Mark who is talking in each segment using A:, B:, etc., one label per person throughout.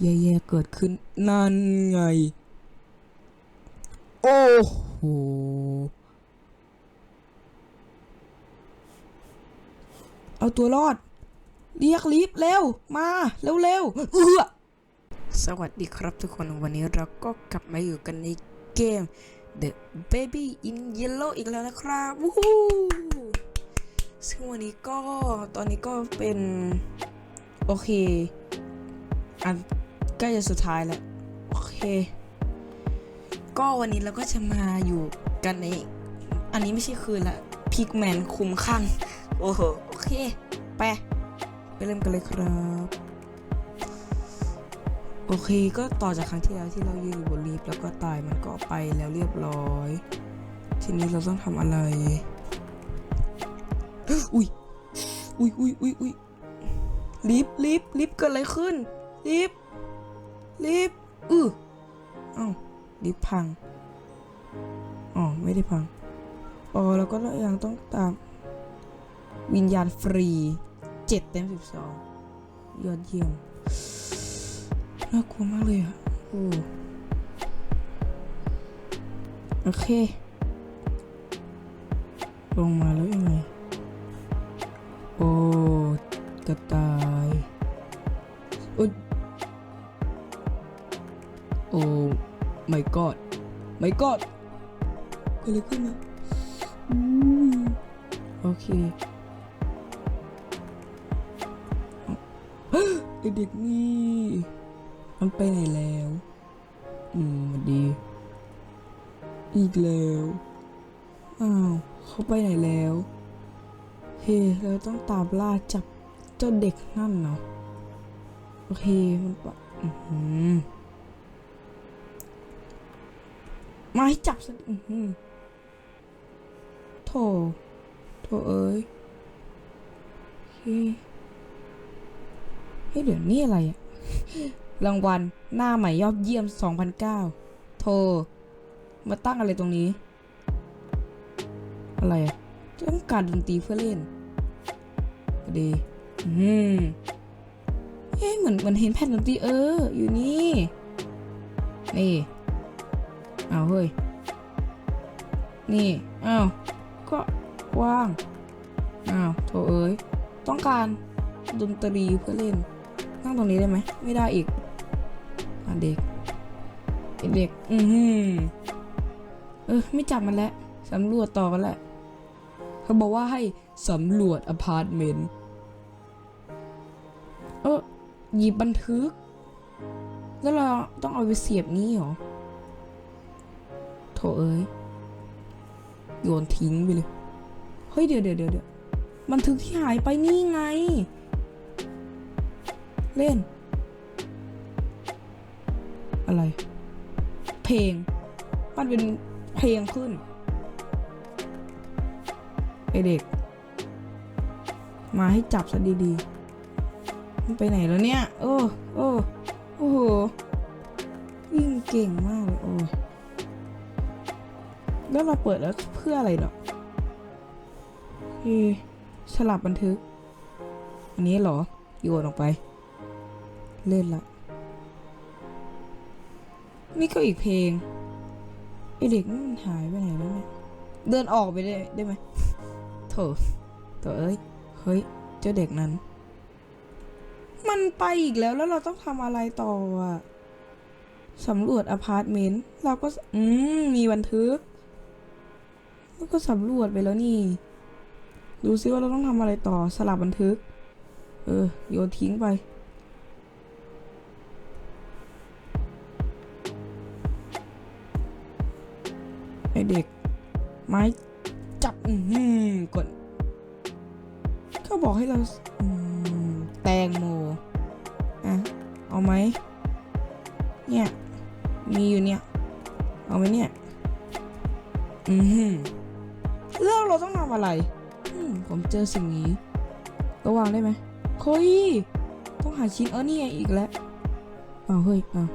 A: แย่ๆเกิดขึ้นนั่นไง โอ้โหเอาตัวรอด เรียกลิฟต์เร็ว มาเร็วๆเอื้อสวัสดีครับทุกคนวันนี้เราก็กลับมาอยู่กันในเกม The Baby in Yellow อีกแล้วนะครับวู้ฮู้ซึ่งวันนี้ก็ตอนนี้ก็เป็น โอเค อัน ใกล้จะสุดท้ายแล้ว โอเค ก็วันนี้เราก็จะมาอยู่กันใน อันนี้ไม่ใช่คืนละพิกแมนคุมข้างโอ้โห โอเค ไป ไปเริ่มกันเลยครับ โอเค ก็ต่อจากครั้งที่แล้วที่เรายืนอยู่บนลิฟต์แล้วก็ตายมันก็ไปแล้วเรียบร้อย ทีนี้เราต้องทำอะไร อุ้ยอุ้ยอุ้ยอุ้ยอุ้ยลิฟต์ลิฟต์ลิฟต์เกิดอะไรขึ้น ลิฟต์ ลิฟอืออ้าลิฟพัง อ๋อ ไม่ได้พังอ๋อแล้วก็เรายังต้องตาม วิญญาณฟรีเจ็ดเต็มสิบสองยอดเยี่ยมน่ากลัวมากเลยอะโอ้โอเค ลงมาแล้วยังไง โอ้ กระต่าย โอ้ โอ้ my god my god เกิดอะไรขึ้นนะโอเคไอเด็กนี่ มันไปไหนแล้ว อืมดี อีกแล้ว อ้าว เขาไปไหนแล้ว เฮ้เราต้องตามล่าจับเจ้าเด็กนั่นเนาะ โอเค มันปะอือหือ มาให้จับสักอือหือโถโถเอ้ยเคเฮ้ยเดี๋ยวนี่อะไรอะรางวัลหน้าใหม่ยอดเยี่ยม 2009 โทร มาตั้งอะไรตรงนี้ อะไรอะต้องการดนตรีเพื่อเล่นก็ดี อืมเอ๊ะเหมือนเหมันเห็นแผ่นดนตรีเออ อยู่นี่ นี่ เอาวเฮ้ย นี่ อ้าว ก็ว่าง อ้าวโถเอ้ย ต้องการดนตรีเพื่อเล่น นั่งตรงนี้ได้ไหม ไม่ได้อีกอะเด็ก เด็ก อือหือเออ ไม่จับมันแล้วสำรวจต่อกันแหละ เขาบอกว่าให้สำรวจอพาร์ตเมนต์ เออหยิบบันทึก แล้วเราต้องเอาไปเสียบนี้เหรอ โถเอ้ยโยนทิ้งไปเลย เฮ้ยเดี๋ยวเดี๋ยวเดี๋ยวบันทึกที่หายไปนี่ไง เล่น อะไร เพลง มันเป็นเพลงขึ้นไอเด็ก มาให้จับซะดีๆ มันไปไหนแล้วเนี่ย โอ้ โอ้ โอ้โห วิ่งเก่งมากเลย โอ้ย แล้วเราเปิดแล้วเพื่ออะไรเนาะเฮ้สลับบันทึก อันนี้หรอ โยนออกไป เล่นละ นี่ก็อีกเพลงไอเด็กนี่นหายไปไหนแล้วเนี่ยเดินออกไปได้ได้ไหมโถโถเอ้ย เฮ้ย เจ้าเด็กนั้น มันไปอีกแล้วแล้วเราต้องทำอะไรต่ออะสำรวจอพาร์ตเมนต์ เราก็ อืม มีบันทึก แล้วก็สำรวจไปแล้วนี่ ดูซิว่าเราต้องทำอะไรต่อสลับบันทึก เออ โยนทิ้งไป ไอเด็ก ไม้จับอือหือกดเขาบอกให้เราแตงโมอะเอาไหม เนี่ย มีอยู่เนี่ย เอาไหมเนี่ย อือหือ แล้วเราต้องทำอะไรอืมผมเจอสิ่งนี้ก็วางได้ไหมเฮ้ยต้องหาชิ้นเออนี่ไงอีกแล้วอ้าวเฮ้ยอ้าว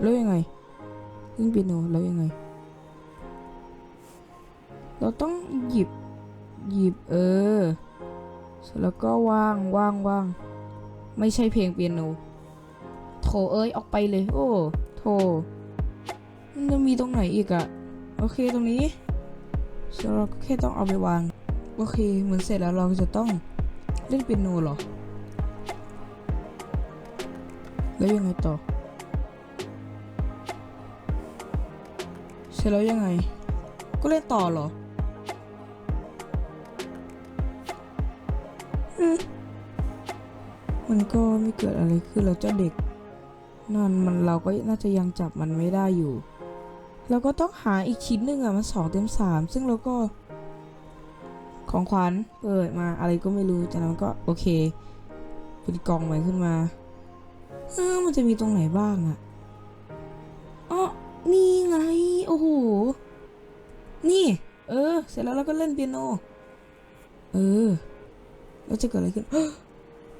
A: แล้วยังไงยิ่งเปียโนแล้วยังไง เราต้องหยิบหยิบเออเสร็จแล้วก็ว่างว่างว่างไม่ใช่เพลงเปียโนโถเอ้ยออกไปเลย โอ้โถ มันจะมีตรงไหนอีกอะโอเคตรงนี้เราก็แค่ต้องเอาไปวาง โอเคเหมือนเสร็จแล้วเราจะต้องเล่นเปียโนหรอ แล้วยังไงต่อ เสร็จแล้วยังไง ก็เล่นต่อเหรอมมันก็ไม่เกิดอะไรขึ้นแล้วเจ้าเด็กนั่นมันเราก็น่าจะยังจับมันไม่ได้อยู่ เราก็ต้องหาอีกชิ้นหนึ่งอะมันสองเต็มสามซึ่งเราก็ ของขวัญเปิดมาอะไรก็ไม่รู้จากนั้นมันก็โอเคเป็นกล่องใหม่ขึ้นมาเออมันจะมีตรงไหนบ้างอะอ๋อนี่ไงโอ้โหนี่ เออ เสร็จแล้วเราก็เล่นเปียโน เออ แล้วจะเกิดอะไรขึ้น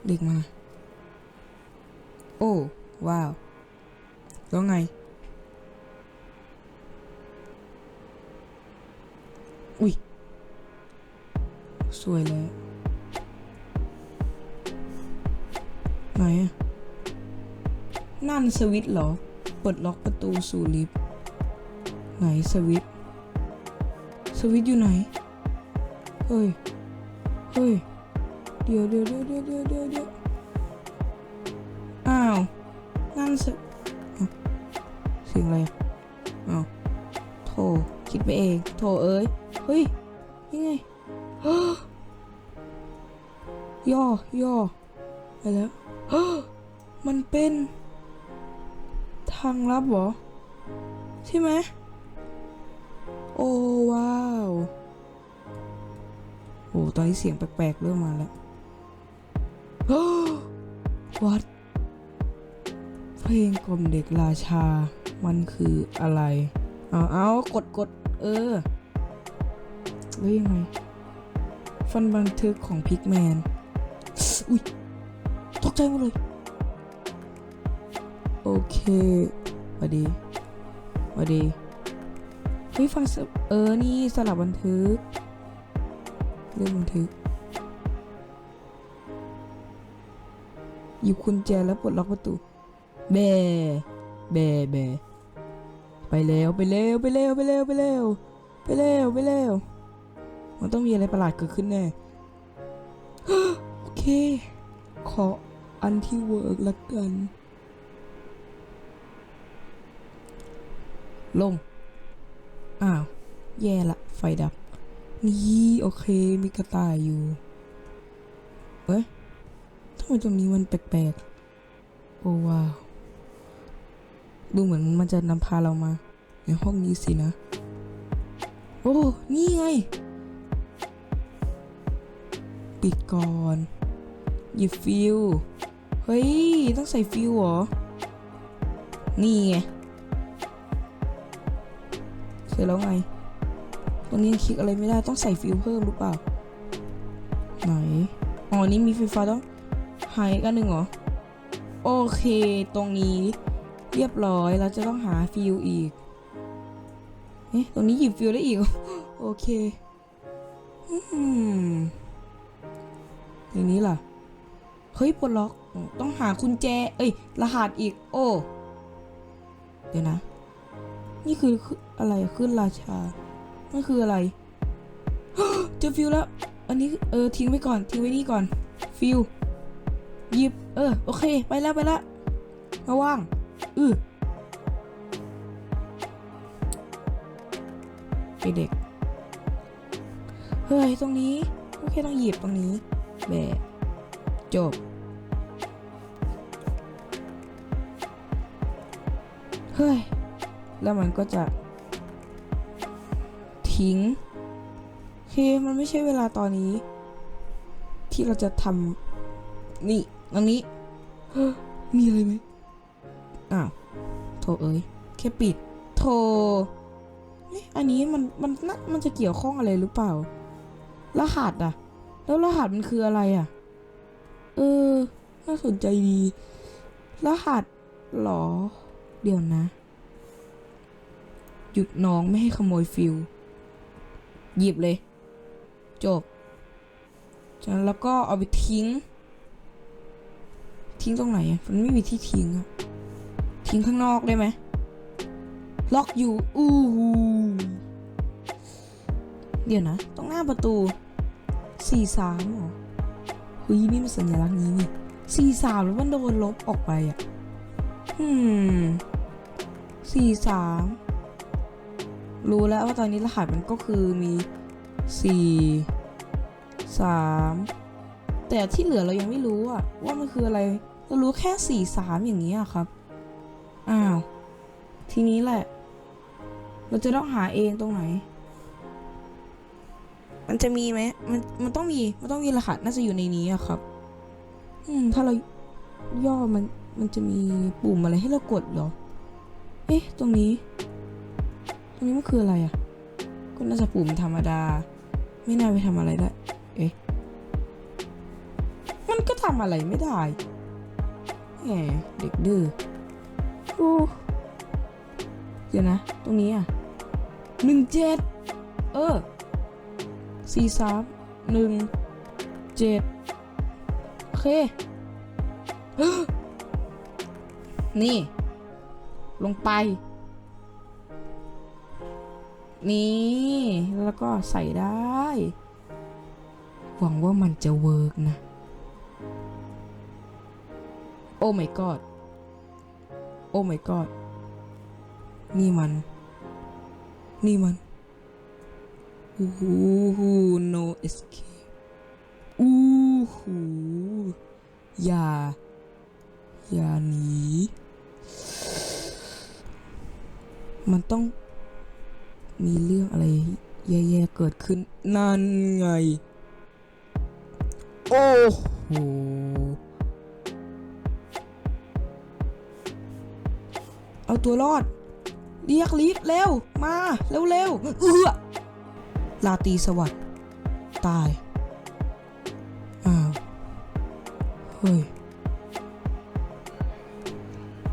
A: เด็กมา โอ้ว้าวแล้วไง อุ้ย สวยเลย ไหนอะนั่นสวิตเหรอ เปิดล็อกประตูสู่ลิฟต์ไหนสวิต สวิตอยู่ไหน เฮ้ย เฮ้ย เดี๋ยวเดี๋ยวเดี๋ยวเดี๋ยวเดี๋ยวเดี๋ยวเดี๋ยวอ้าว นั่นสเสียงอะไรอะอ้าวโถ คิดไปเอง โถเอ้ย เฮ้ย ยังไงย่อย่อไปแล้ว มันเป็น ทางลับเหรอ ใช่ไหม โอ้ว้าว โอ้ตอนนี้เสียงแปลกๆเริ่มมาแล้ววัดเพลงกลมเด็กราชา มันคืออะไร เอาเอากดกด เออแล้วยังไงฟันบันทึกของพิกแมน อุ้ยตกใจหมดเลย โอเคสวัสดีสวัสดีเฮ้ยฟังเออ นี่สลับบันทึก เรื่องบันทึก หยิบกุญแจแล้วปลดล็อกประตู แบ แบ แบ ไปแล้วไปเร็วไปเร็วไปเร็วไปเร็วไปเร็วไปเร็วมันต้องมีอะไรประหลาดเกิดขึ้นแน่โอเค ขออันที่เวิร์กละกัน ลง อ้าว แย่ละไฟดับ นี่โอเคมีกระต่ายอยู่เอ้ยทำไมตรงนี้มันแปลกๆ โอ้ว้าว ดูเหมือนมันจะนำพาเรามา ในห้องนี้สินะ โอ้ นี่ไง ปิดก่อนหยิบฟิวเฮ้ย ต้องใส่ฟิวเหรอ นี่ไง เสร็จแล้วไง ตรงนี้คลิกอะไรไม่ได้ต้องใส่ฟิวเพิ่มหรือเปล่า ไหน อ๋อ นี่มีไฟฟ้าต้องหายกันหนึ่งเหรอ โอเค ตรงนี้ เรียบร้อยเราจะต้องหาฟิวอีกเอ๊ะตรงนี้หยิบฟิวได้อีก โอเคอืมอย่างนี้ล่ะ เฮ้ยปลดล็อก ต้องหากุญแจ เอ้ย รหัสอีก โอ้ เดี๋ยวนะ นี่คืออะไรขึ้นราชานั่นคืออะไรเจอฟิวแล้ว อันนี้เออทิ้งไว้ก่อน ทิ้งไว้นี่ก่อน ฟิวหยิบ เออ โอเค ไปแล้วไปแล้วมาว่าง อือไอเด็กเฮ้ย ตรงนี้ก็แค่ต้องหยิบตรงนี้แบะจบ เฮ้ย แล้วมันก็จะ ทิ้งโอเคมันไม่ใช่เวลาตอนนี้ ที่เราจะทำนี่ตรงนี้ มีอะไรไหม อ้าวโถเอ้ยแค่ปิดโถเอ๊ะอันนี้มันมันน่ามันจะเกี่ยวข้องอะไรหรือเปล่า รหัสอะแล้วรหัสมันคืออะไรอะเออ น่าสนใจดี รหัสหรอ เดี๋ยวนะ หยุดน้องไม่ให้ขโมยฟิวหยิบเลย จบจากนั้นแล้วก็เอาไปทิ้ง ทิ้งตรงไหนอะมันไม่มีที่ทิ้งอะ ทิ้งข้างนอกได้ไหมล็อกอยู่ อู้หูเดี๋ยวนะ ตรงหน้าประตูสี่สามหรอเฮ้ยนี่มันสัญลักษณ์นี้นี่สี่สามแล้วมันโดนลบออกไปอะ อืมสี่สามรู้แล้วว่าตอนนี้รหัสมันก็คือมีสี่สามแต่ที่เหลือเรายังไม่รู้อะว่ามันคืออะไร เรารู้แค่สี่สามอย่างนี้อะครับ อ้าว ทีนี้แหละ เราจะต้องหาเองตรงไหน มันจะมีไหม มัน มันต้องมี มันต้องมีรหัสน่าจะอยู่ในนี้อะครับ อืม ถ้าเราย่อมัน มันจะมีปุ่มอะไรให้เรากดเหรอ เอ๊ะ ตรงนี้ ตรงนี้มันคืออะไรอะก็น่าจะปุ่มธรรมดา ไม่น่าไปทำอะไรได้ เอ๊ะ มันก็ทำอะไรไม่ได้แหมเด็กดื้อ โอ้เดี๋ยวนะ ตรงนี้อะหนึ่งเจ็ดเออสี่สามหนึ่งเจ็ดโอเค นี่ ลงไป นี่ แล้วก็ใส่ได้ หวังว่ามันจะเวิร์กนะ โอ้ my god โอ้ my god นี่มัน นี่มันอู้หู no escape อู้หูอย่า อย่าหนี มันต้อง มีเรื่องอะไรแย่ๆเกิดขึ้น นั่นไง โอ้โห เอาตัวรอด เรียกลิฟเร็ว มาเร็วเร็วๆเอื้อลาตีสวัสด์ตาย อ้าว เฮ้ย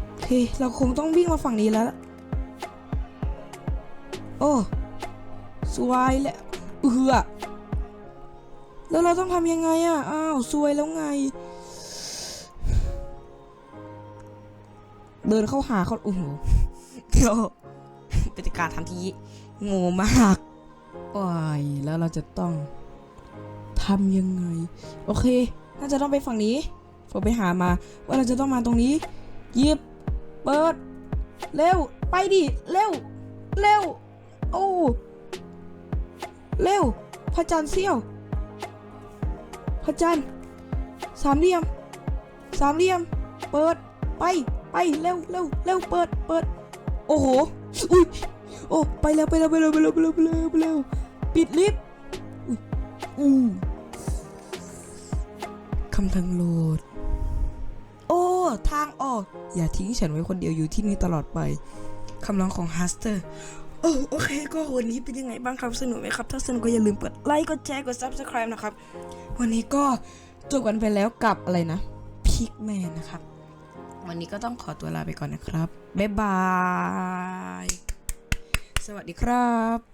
A: โอเคเราคงต้องวิ่งมาฝั่งนี้แล้ว โอ้สวยแล้วเอือแล้วเราต้องทำยังไงอะ อ้าว สวยแล้วไง เดินเข้าหาเขาโอ้โหเดี๋ยวเป็นการทำที่โง่มากโอ้ยแล้วเราจะต้องทำยังไง โอเค น่าจะต้องไปฝั่งนี้ผมไปหามา ว่าเราจะต้องมาตรงนี้หยิบเปิด เร็ว ไปดิ เร็ว เร็ว โอ้ เร็ว พระจันทร์เสี้ยว พระจันทร์สามเหลี่ยม สามเหลี่ยม เปิด ไป ไปเร็วเร็วเร็วเปิดเปิดโอ้โหอุ้ยโอ้ไปแล้วไปแล้วไปแล้วไปแล้วไปแล้วไปแล้วไปแล้วปิดลิฟต์อุ้ยอู้คำทางโหลด โอ้ ทางออก อย่าทิ้งฉันไว้คนเดียวอยู่ที่นี่ตลอดไปคำร้องของฮัสเตอร์โอ้โอเค ก็วันนี้เป็นยังไงบ้างครับสนุกไหมครับ ถ้าสนุกก็อย่าลืมกดไลค์กดแชร์กด subscribe นะครับ วันนี้ก็จบกันไปแล้วกับอะไรนะพิกแมนนะครับ วันนี้ก็ต้องขอตัวลาไปก่อนนะครับ บ๊ายบาย สวัสดีครับ